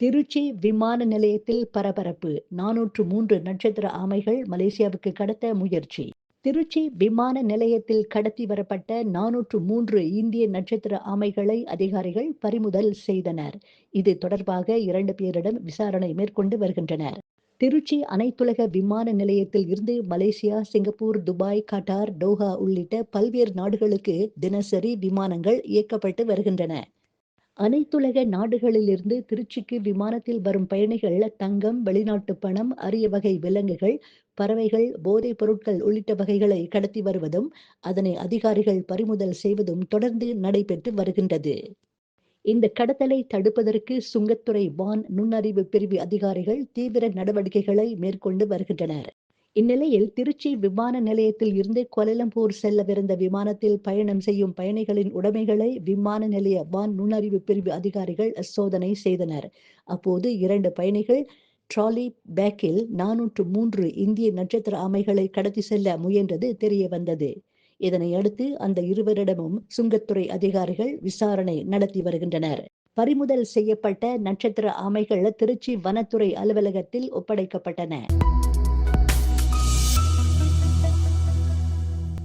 திருச்சி விமான நிலையத்தில் பரபரப்பு. நானூற்று மூன்று நட்சத்திர ஆமைகள் மலேசியாவுக்கு கடத்த முயற்சி. திருச்சி விமான நிலையத்தில் கடத்தி வரப்பட்ட நானூற்று மூன்று இந்திய நட்சத்திர ஆமைகளை அதிகாரிகள் பறிமுதல் செய்தனர். இது தொடர்பாக இரண்டு பேரிடம் விசாரணை மேற்கொண்டு வருகின்றனர். திருச்சி அனைத்துலக விமான நிலையத்தில் இருந்து Malaysia Singapore Dubai Qatar Doha உள்ளிட்ட பல்வேறு நாடுகளுக்கு தினசரி விமானங்கள் இயக்கப்பட்டு வருகின்றன. அனைத்துலக நாடுகளிலிருந்து திருச்சிக்கு விமானத்தில் வரும் பயணிகள் தங்கம் வெளிநாட்டு பணம் அரிய வகை விலங்குகள் பறவைகள் போதைப் பொருட்கள் உள்ளிட்ட வகைகளை கடத்தி வருவதும் அதனை அதிகாரிகள் பறிமுதல் செய்வதும் தொடர்ந்து நடைபெற்று வருகின்றது. இந்த கடத்தலை தடுப்பதற்கு சுங்கத்துறை வான் நுண்ணறிவு பிரிவு அதிகாரிகள் தீவிர நடவடிக்கைகளை மேற்கொண்டு வருகின்றனர். இந்நிலையில் திருச்சி விமான நிலையத்தில் இருந்து கோலலம்பூர் செல்லவிருந்த விமானத்தில் பயணம் செய்யும் பயணிகளின் உடைமைகளை விமான நிலைய வான் நுண்ணறிவு பிரிவு அதிகாரிகள் சோதனை செய்தனர். அப்போது இரண்டு பயணிகள் ட்ராலி பேக்கில் நானூற்று மூன்று இந்திய நட்சத்திர ஆமைகளை கடத்தி செல்ல முயன்றது தெரிய வந்தது இதனையடுத்து அந்த இருவரிடமும் சுங்கத்துறை அதிகாரிகள் விசாரணை நடத்தி வருகின்றனர். பறிமுதல் செய்யப்பட்ட நட்சத்திர ஆமைகள் திருச்சி வனத்துறை அலுவலகத்தில் ஒப்படைக்கப்பட்டன.